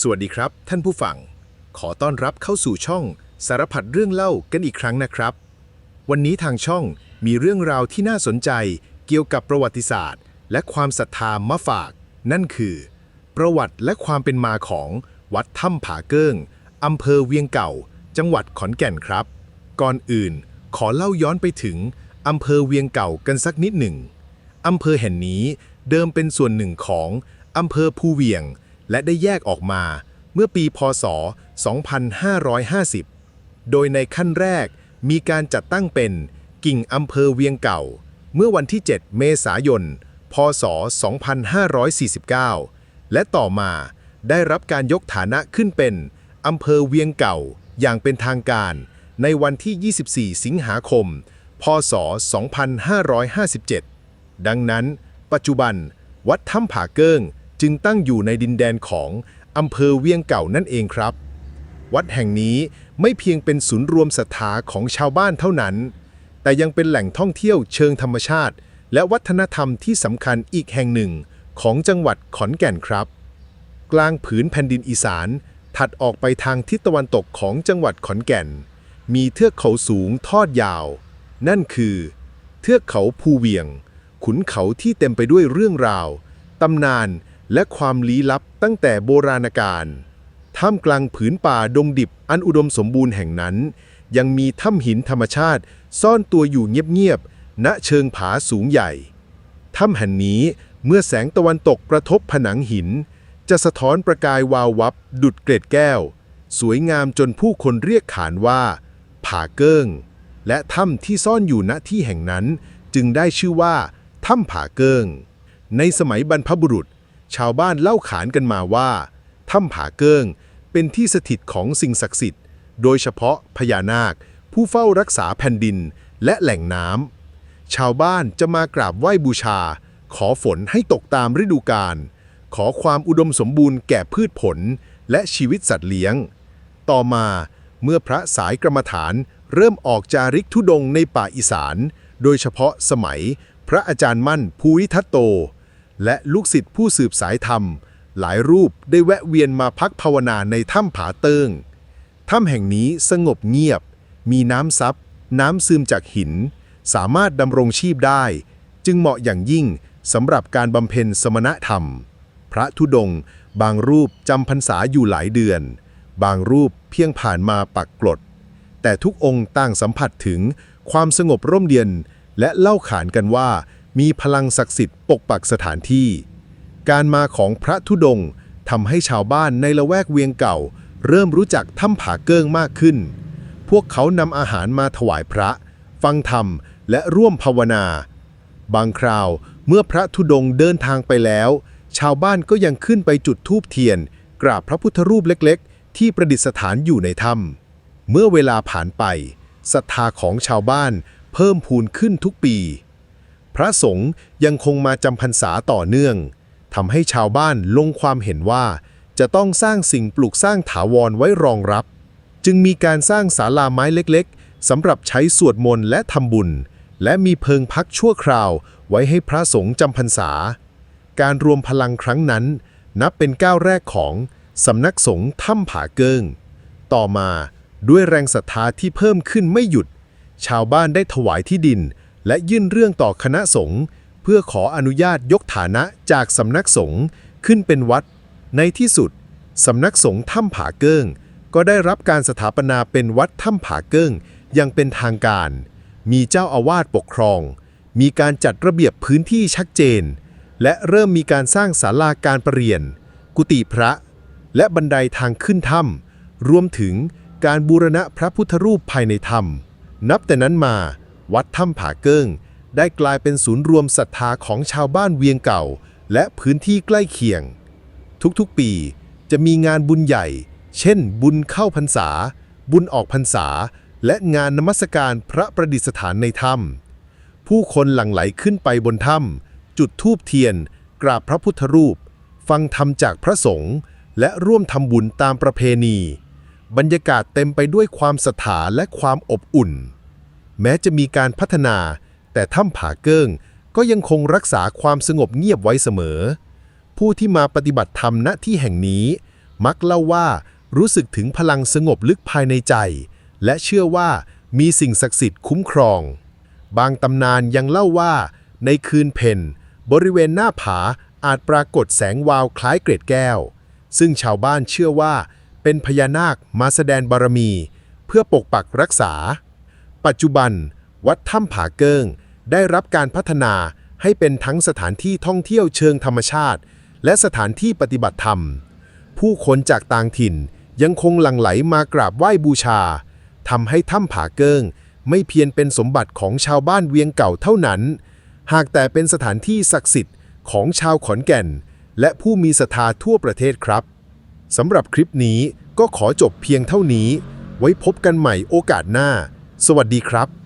สวัสดีครับ ท่านผู้ฟัง ขอต้อนรับเข้าสู่ช่องสารพัดเรื่องเล่ากันอีกครั้งนะครับ วันนี้ทางช่องมีเรื่องราวที่น่าสนใจเกี่ยวกับประวัติศาสตร์ และความศรัทธามาฝาก นั่นคือ ประวัติและความเป็นมาของวัดถ้ำผาเกิ้งอำเภอเวียงเก่า จังหวัดขอนแก่นครับ ก่อนอื่น ขอเล่าย้อนไปถึงอำเภอเวียงเก่ากันสักนิดหนึ่งอำเภอแห่งนี้เดิมเป็นส่วนหนึ่งของอำเภอภูเวียง และได้แยกออกมาเมื่อปีพศ 2550 โดยในขั้นแรกมีการจัดตั้งเป็นกิ่งอำเภอเวียงเก่า เมื่อวันที่ 7 เมษายน พศ 2549 และต่อมาได้รับการยกฐานะขึ้นเป็นอำเภอเวียงเก่าอย่างเป็นทางการ ในวันที่ 24 สิงหาคม พศ 2557 ดังนั้น ปัจจุบัน วัดถ้ำผาเกิ้ง จึงตั้งอยู่ในดินแดนของอำเภอเวียงเก่านั่นเองครับ วัดแห่งนี้ไม่เพียงเป็นศูนย์รวมศรัทธาของชาวบ้านเท่านั้น แต่ยังเป็นแหล่งท่องเที่ยวเชิงธรรมชาติ และวัฒนธรรมที่สำคัญอีกแห่งหนึ่งของจังหวัดขอนแก่นครับ กลางผืนแผ่นดินอีสาน ถัดออกไปทางทิศตะวันตกของจังหวัดขอนแก่น มีเทือกเขาสูงทอดยาว นั่นคือ เทือกเขาภูเวียง ขุนเขาที่เต็มไปด้วยเรื่องราว ตำนาน และความลี้ลับตั้งแต่โบราณกาลท่ามกลางผืนป่าดงดิบอันอุดมสมบูรณ์แห่งนั้น ยังมีถ้ำหินธรรมชาติ ซ่อนตัวอยู่เงียบๆณเชิงผาสูงใหญ่ ถ้ำแห่งนี้เมื่อแสงตะวันตกกระทบผนังหิน จะสะท้อนประกายวาววับ ดุดเกล็ดแก้ว สวยงามจนผู้คนเรียกขานว่า ผาเกิ้ง และถ้ำที่ซ่อนอยู่ณที่แห่งนั้น จึงได้ชื่อว่าถ้ำผาเกิ้ง ในสมัยบรรพบุรุษ ชาวบ้านเล่าขานกันมาว่าถ้ำผาเกิ้งเป็นที่สถิตของสิ่งศักดิ์สิทธิ์ โดยเฉพาะพญานาค ผู้เฝ้ารักษาแผ่นดินและแหล่งน้ำชาวบ้านจะมากราบไหว้บูชา ขอฝนให้ตกตามฤดูกาลขอความอุดมสมบูรณ์แก่พืชผลและชีวิตสัตว์เลี้ยง ต่อมาเมื่อพระสายกรรมฐานเริ่มออกจาริกธุดงในป่าอีสาน โดยเฉพาะสมัยพระอาจารย์มั่นภูริทัตโต และลูกศิษย์ผู้สืบสายธรรม หลายรูปได้แวะเวียนมาพักภาวนาในถ้ำผาเติงถ้ำแห่งนี้สงบเงียบ มีน้ำซับ น้ำซึมจากหิน สามารถดำรงชีพได้ จึงเหมาะอย่างยิ่งสำหรับการบำเพ็ญสมณธรรม พระธุดงค์บางรูปจำพรรษาอยู่หลายเดือน บางรูปเพียงผ่านมาปักกลด แต่ทุกองค์ต่างสัมผัสถึงความสงบร่มเย็นและเล่าขานกันว่า มีพลังศักดิ์สิทธิ์ปกปักสถานที่ การมาของพระธุดงทำให้ชาวบ้านในละแวกเวียงเก่า เริ่มรู้จักถ้ำผาเกิ้งมากขึ้น พวกเขานำอาหารมาถวายพระ ฟังธรรมและร่วมภาวนา บางคราวเมื่อพระธุดงเดินทางไปแล้ว ชาวบ้านก็ยังขึ้นไปจุดธูปเทียน กราบพระพุทธรูปเล็กๆ ที่ประดิษฐานอยู่ในถ้ำเมื่อเวลาผ่านไปศรัทธาของชาวบ้านเพิ่มพูนขึ้นทุกปี พระสงฆ์ยังคงมาจำพรรษาต่อเนื่องทำให้ชาวบ้านลงความเห็นว่า จะต้องสร้างสิ่งปลูกสร้างถาวรไว้รองรับ จึงมีการสร้างศาลาไม้เล็กๆสำหรับใช้สวดมนต์และทำบุญ และมีเพิงพักชั่วคราว ไว้ให้พระสงฆ์จำพรรษา การรวมพลังครั้งนั้น นับเป็นก้าวแรกของสำนักสงฆ์ถ้ำผาเกิง ต่อมาด้วยแรงศรัทธาที่เพิ่มขึ้นไม่หยุด ชาวบ้านได้ถวายที่ดิน และยื่นเรื่องต่อคณะสงฆ์เพื่อขออนุญาตยกฐานะจากสำนักสงฆ์ขึ้นเป็นวัด ในที่สุด สำนักสงฆ์ถ้ำผาเกิ้ง ก็ได้รับการสถาปนาเป็นวัดถ้ำผาเกิ้งอยังเป็นทางการ มีเจ้าอาวาสปกครอง มีการจัดระเบียบพื้นที่ชัดเจน และเริ่มมีการสร้างศาลาการประเรียน กุฏิพระ และบันไดทางขึ้นถ้ำรวมถึงการบูรณะพระพุทธรูปภายในถ้ำนับแต่นั้นมา วัดถ้ำผาเกิ้ง ได้กลายเป็นศูนย์รวมศรัทธาของชาวบ้านเวียงเก่า และพื้นที่ใกล้เคียง ทุกๆปีจะมีงานบุญใหญ่ เช่น บุญเข้าพรรษา บุญออกพรรษา และงานนมัสการพระประดิษฐานในถ้ำผู้คนหลั่งไหลขึ้นไปบนถ้ำจุดธูปเทียน กราบพระพุทธรูป ฟังธรรมจากพระสงฆ์และร่วมทำบุญตามประเพณี บรรยากาศเต็มไปด้วยความศรัทธาและความอบอุ่น แม้จะมีการพัฒนา แต่ถ้ำผาเกิ้งก็ยังคงรักษาความสงบเงียบไว้เสมอ ผู้ที่มาปฏิบัติธรรมณที่แห่งนี้ มักเล่าว่ารู้สึกถึงพลังสงบลึกภายในใจ และเชื่อว่ามีสิ่งศักดิ์สิทธิ์คุ้มครอง บางตำนานยังเล่าว่า ในคืนเพ็ญบริเวณหน้าผาอาจปรากฏแสงวาวคล้ายเกร็ดแก้ว ซึ่งชาวบ้านเชื่อว่า เป็นพญานาคมาแสดงบารมี เพื่อปกปักรักษา ปัจจุบัน วัดถ้ำผาเกิงได้รับการพัฒนาให้เป็นทั้งสถานที่ท่องเที่ยวเชิงธรรมชาติ และสถานที่ปฏิบัติธรรม ผู้คนจากต่างถิ่นยังคงหลั่งไหลมากราบไหว้บูชาทำให้ถ้ำผาเกิงไม่เพียงเป็นสมบัติของชาวบ้านเวียงเก่าเท่านั้น หากแต่เป็นสถานที่ศักดิ์สิทธิ์ของชาวขอนแก่น และผู้มีศรัทธาทั่วประเทศครับสำหรับคลิปนี้ก็ขอจบเพียงเท่านี้ ไว้พบกันใหม่โอกาสหน้า สวัสดีครับ